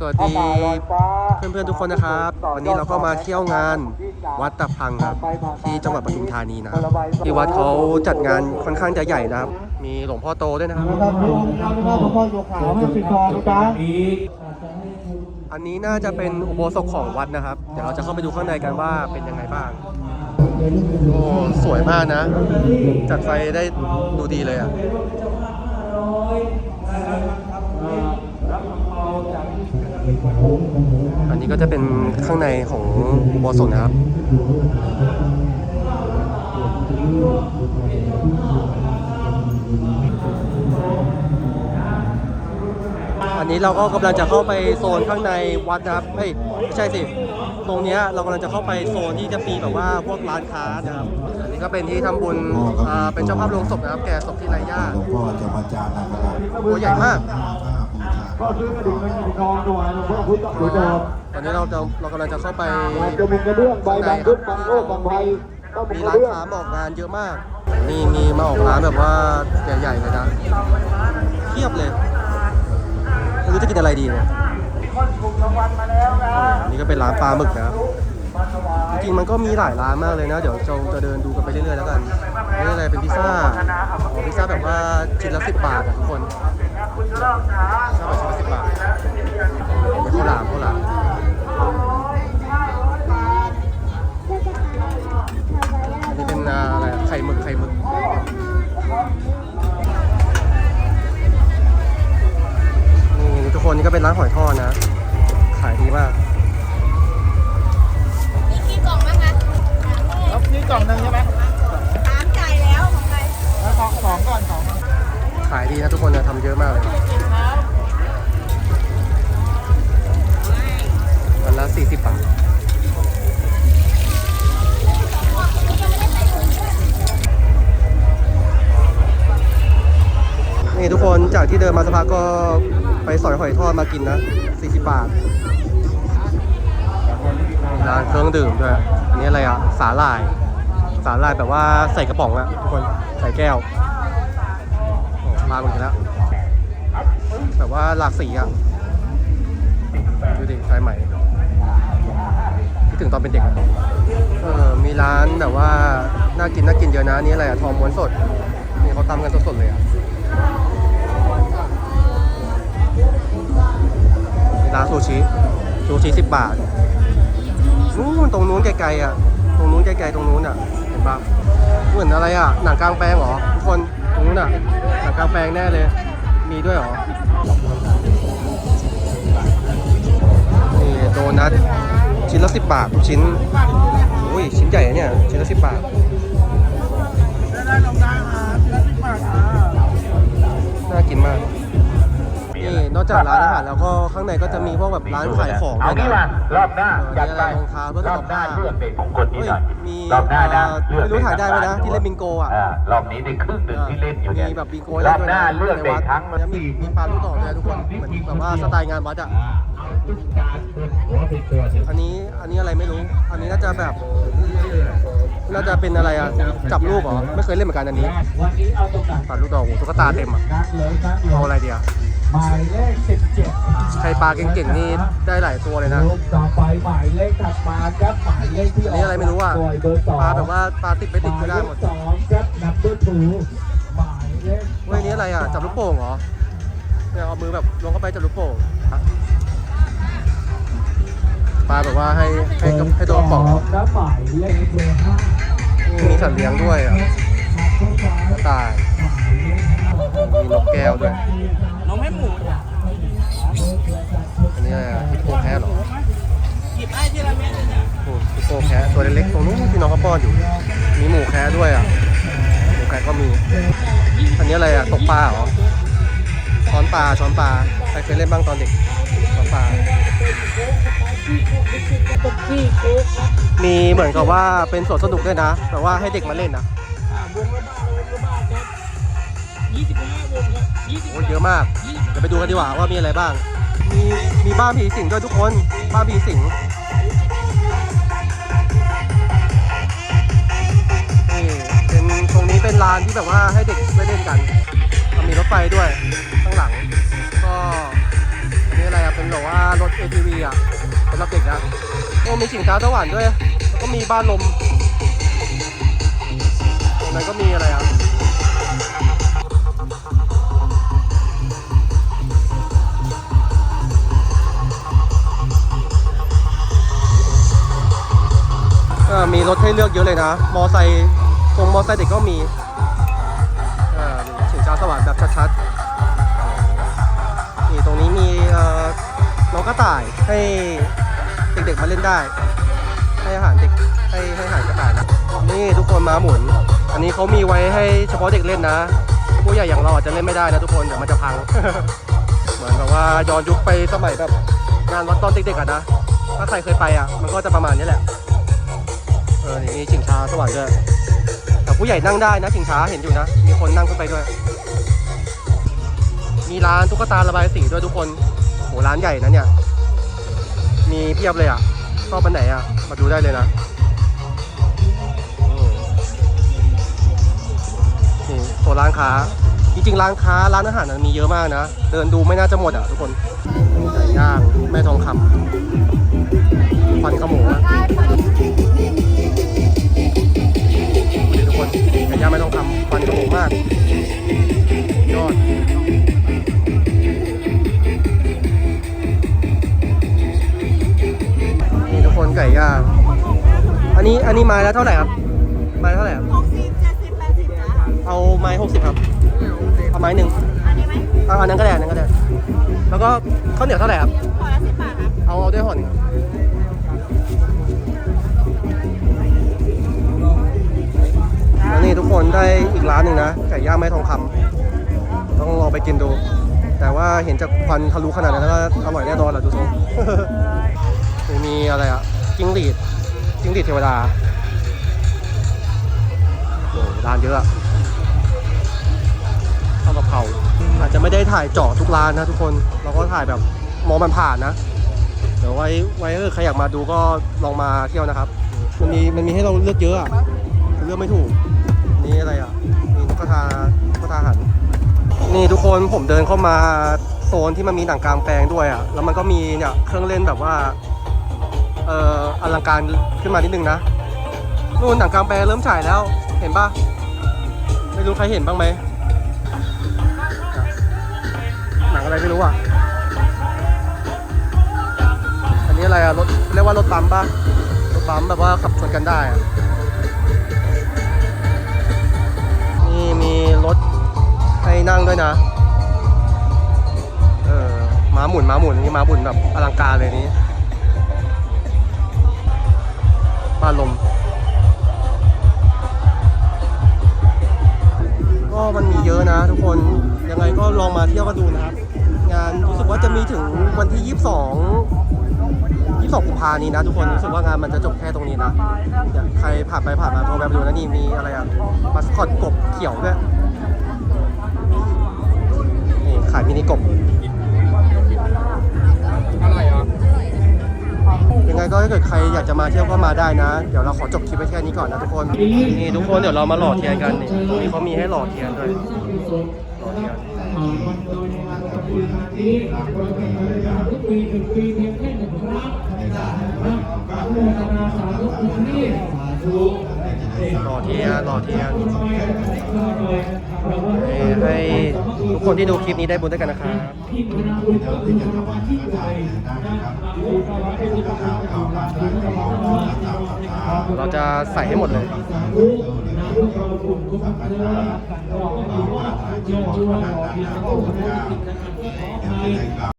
สวัสดีเพื่อนๆทุกคนนะครับ วันนี้เราก็มาเที่ยวงานวัดตะพังครับที่จังหวัดปทุมธานีนะครับที่วัดเขาจัดงานค่อนข้างจะใหญ่นะครับ มีหลวงพ่อโตด้วยนะครับนี่อันนี้น่าจะเป็นอุโบสถของวัดนะครับ เดี๋ยวเราจะเข้าไปดูข้างในกันว่าเป็นยังไงบ้างโอ้สวยมากนะ จัดไฟได้ดูดีเลยอะ อันนี้ก็จะเป็นข้างในของอุโบสถนะครับอันนี้เราก็กำลังจะเข้าไปโซนข้างในวัดนะครับเฮ้ยไม่ใช่สิ ตรงเนี้ยเรากำลังจะเข้าไปโซนที่จะมีแบบว่าพวกร้านค้านะครับ อันนี้ก็เป็นที่ทำบุญอ่าเป็นเจ้าภาพโรงศพนะครับ แก่ศพที่ไรย่าหลวงพ่อจะมาจานานะครับตัวใหญ่มาก ก็ซื้อกระดิ่งเงินกระดิ่งทองถวายหลวงพ่อพุทธโสดมตอนนี้เราจะเรากำลังจะเข้าไปจะมีกระเบื้องใบบางพุทธบางโลกบางไพต้องมีมีกระร้านเบื้องค้ามาออกงานเยอะมาก นี่มีมาออกร้านแบบว่าใหญ่ๆเลยนะเทียบเลยไม่รู้จะกินอะไรดีเนี่ยอันนี่ก็เป็นร้านปลาหมึกนะครับจริงๆมันก็มีหลายร้านมากเลยนะ เดี๋ยวเราจะเดินดูกันไปเรื่อยๆแล้วกันนี่อะไรเป็นพิซซ่าอ๋อพิซซ่าแบบว่าชิ้นละสิบบาทอะทุกคน คนนี่ก็เป็นร้านหอยทอดนะ ขายดีมากมีกี่กล่องบ้างคะนี่กล่องหนึ่งใช่ไหมถามจ่ายแล้วของใครแล้วสองสองก่อนสองขายดีนะทุกคนนะทำเยอะมากเลยวันละ40บาทนี่ทุกคนจากที่เดินมาสักพักก็ไป สอยหอยทอดมากินนะ 40 บาท ร้านเครื่องดื่มด้วย อันนี้อะไรอะ สาหร่าย สาหร่ายแบบว่าใส่กระป๋องอะทุกคน ใส่แก้วโอ้มาเหมือนกันแล้ว แบบว่าหลากสีอะ ดูดิสายใหม่คิดถึงตอนเป็นเด็กอะเออ มีร้านแบบว่า น่ากินน่ากินเยอะนะนี่อะไรอะทองม้วนสด นี่เขาทำกันสดๆเลยอะ ร้านซูชิซูชิสิบบาทนู้นตรงนู้นไกลๆอะ ตรงนู้นไกลๆตรงนู้นอะ เห็นปะเหมือนอะไรอะ หนังกลางแปลงเหรอทุกคน ตรงนู้นอะ หนังกลางแปลงแน่เลย มีด้วยเหรอ นี่โดนัทชิ้นละสิบบาททุกชิ้น อุ้ยชิ้นใหญ่เนี่ย ชิ้นละสิบบาท จากร้านอาหารแล้วก็ข้างในก็จะมีพวกแบบร้านขายของเอาด้วยงี้นะ มารอบหน้าจัดไปรองเท้าเพื่อสุรขอบหน้าภาพเลือกเด็กของคนนี้เฮ้ยหน่อยมีรอบหน้านะเอ่อเลือกไม่รู้ถ่ายได้ไหมนะที่เล่นบิงโกอะารอบนี้ได้ครึ่งหนึ่งที่เล่นอยู่เนี่ยมีแบบบิงโกรอบหน้าเลือกเด็กทั้งแล้วมีมีปลาลูกดอกด้วยทุกคนเหมือนแบบว่าสไตล์งานวัดอะอันนี้อันนี้อะไรไม่รู้ อันนี้น่าจะแบบน่าจะเป็นอะไรอะจับลูกเหรอไม่เคยเล่นเหมือนกันอันนี้วันนี้เอาตรงไหนปลาลูกดอกโอ้โหตุ๊กตาเต็มอะนักเลยนักเลเอายอะไรเดียว หมายเลขสิบเจ็ดใครปลาเก่งๆนี่ได้หลายตัวเลยนะลูกต่อไปหมายเลขถัดมาครับหมายเลขที่อันนี้อะไรไม่รู้อะโดยเบอร์สองปลาแบบว่าปลาติดไม่ติดก็ได้หมดสองครับนับเบอร์ทูหมายเลขเฮ้ยอันนี้อะไรอะจับลูกโป่งเหรอเนี่ยเอามือแบบลงเข้าไปจับลูกโป่งปลาแบบว่าให้ให้กับให้โดนกระป๋องแล้วหมายเลขเบอร์ห้ามีสัตว์เลี้ยงด้วยอะกระ ต่าย มีนกแก้วด้วยน้องให้หมูอันนี้อะไรอะฮิปโปแคะเหรอหยิบได้ทีละเม็ดเลยเนี่ยโอ้ฮิปโปแคะตัวเล็กๆตรงนู้นที่น้องเขาป้อนอยู่ มีหมูแคะด้วยอะ หมูแคะก็มี อันนี้อะไรอะตกปลาเหรอ ช้อนปลา ช้อนปลา ใครเคยเล่นบ้างตอนเด็ก ช้อนปลา มีเหมือนกับว่าเป็นสวนสนุกด้วยนะ แต่ว่าให้เด็กมาเล่นนะ อ่าวงละบ้านวงละบ้านครับยี่สิบห้าวงครับยี่สิบโอ้เยอะมาก เดี๋ยวไปดูกันดีกว่าว่ามีอะไรบ้าง มีมีบ้านผีสิงด้วยทุกคน บ้านผีสิง นี่เป็นตรงนี้เป็นลานที่แบบว่าให้เด็กไปเล่นกันมีรถไฟด้วยข้างหลัง ก็อันนี้อะไรอะ เป็นแบบว่ารถ ATV อะสำหรับเด็กนะโอ้มีสิงช้าสวรรค์ด้วย แล้วก็มีบ้านลม ตรงนั้นก็มีอะไรอะมีรถให้เลือกเยอะเลยนะ มอไซค์ตรงมอไซค์เด็กก็มีเออนี่สิงช้าสวรรค์แบบชัดๆนี่ตรงนี้มีน้องกระต่ายให้เด็กๆมาเล่นได้ ให้อาหารเด็กให้ให้อาหารกระต่ายนะ นี่ทุกคนมาหมุน อันนี้เขามีไว้ให้เฉพาะเด็กเล่นนะ ผู้ใหญ่อย่างเราอาจจะเล่นไม่ได้นะทุกคนเดี๋ยวมันจะพัง เหมือนกับว่าย้อนยุคไปสมัยแบบงานวัดตอนเด็กๆอะนะ ถ้าใครเคยไปอะ มันก็จะประมาณนี้แหละ เออ นี่มีชิงช้าสวรรค์ด้วยแต่ผู้ใหญ่นั่งได้นะชิงช้าเห็นอยู่นะ มีคนนั่งขึ้นไปด้วย มีร้านตุ๊กตาระบายสีด้วยทุกคนโหร้านใหญ่นะเนี่ย มีเพียบเลยอะชอบอันไหนอะ มาดูได้เลยนะ นี่โซนร้านค้า จริงๆ ร้านค้าร้านอาหารนะมีเยอะมากนะ เดินดูไม่น่าจะหมดอะทุกคนไก่ย่างแม่ทองคำฟันขโมงอะนี่ทุกคนไก่ย่างไม่ต้องทำควันกระโหมมากยอดนี่ทุกคนไก่ย่างอันนี้อันนี้ม้แล้วเท่าไหร่ครับม้เท่าไหร่ครับ ไม้หกสิบครับเอาไม้หนึ่งอันนี้ไหมเอาอันนั้นก็ได้อันนั้นก็ได้ แล้วก็ข้าวเหนียวเท่าไหร่ครับ ขอละสิบบาทครับเอาเอาด้วยห่อหนึ่งครับแล้วนี่ทุกคนได้อีกร้านหนึ่งนะไก่ย่างแม่ทองคำต้องลองไปกินดู แต่ว่าเห็นจากควันทะลุขนาดนั้นแล้วก็อร่อยแน่นอนแหละดูทรง มีอะไรอะจิ้งหรีดจิ้งหรีดเทวดาโอ้ร้านเยอะอะ ข้าวกะเพราอาจจะไม่ได้ถ่ายเจาะทุกร้านนะทุกคนเราก็ถ่ายแบบมองมันผ่านนะ เดี๋ยวไว้ไว้เออใครอยากมาดูก็ลองมาเที่ยวนะครับมันมีมันมีให้เราเลือกเยอะอะเลือกไม่ถูก นี่อะไรอะนี่นกกระทานกกระทาหัน นี่ทุกคนผมเดินเข้ามาโซนที่มันมีหนังกลางแปลงด้วยอะ แล้วมันก็มีเนี่ยเครื่องเล่นแบบว่า เอ่ออลังการขึ้นมานิดนึงนะนู่นหนังกลางแปลงเริ่มฉายแล้ว เห็นปะไม่รู้ใครเห็นบ้างไหม อะไรไม่รู้อะ อันนี้อะไรอะรถเรียกว่ารถบัมป์ปะรถบัมป์แบบว่าขับชนกันได้อะนี่มีรถให้นั่งด้วยนะ เออม้าหมุนม้าหมุนนี่ม้าหมุนแบบอลังการเลยนี้บ้านลมก็มันมีเยอะนะทุกคนยังไงก็ลองมาเที่ยวกันดูนะครับ จะมีถึงวันที่ 22 22กุมภานี้นะทุกคนรู้สึกว่างานมันจะจบแค่ตรงนี้นะใครผ่านไปผ่านมาโทรแวะไปดูนะนี่มีอะไรอะมาสคอตกบเขียวด้วย เที่ยวก็มาได้นะ เดี๋ยวเราขอจบคลิปไว้แค่นี้ก่อนนะทุกคนนี่ทุกคนเดี๋ยวเรามาหล่อเทียนกันนี่ตรงนี้เขามีให้หล่อเทียนด้วยหล่อเทียนสาธุ หล่อเทียหล่อเทียนนี่ให้ทุกคนที่ดูคลิปนี้ได้บุญด้วยกันนะครับเราจะใส่ให้หมดเลยสาธุนะพวกเราบุญทุกเดือนบอกให้ดีว่าโยมที่ว่าหล่อเทียนก็อุปโภคจริงครับขออภัย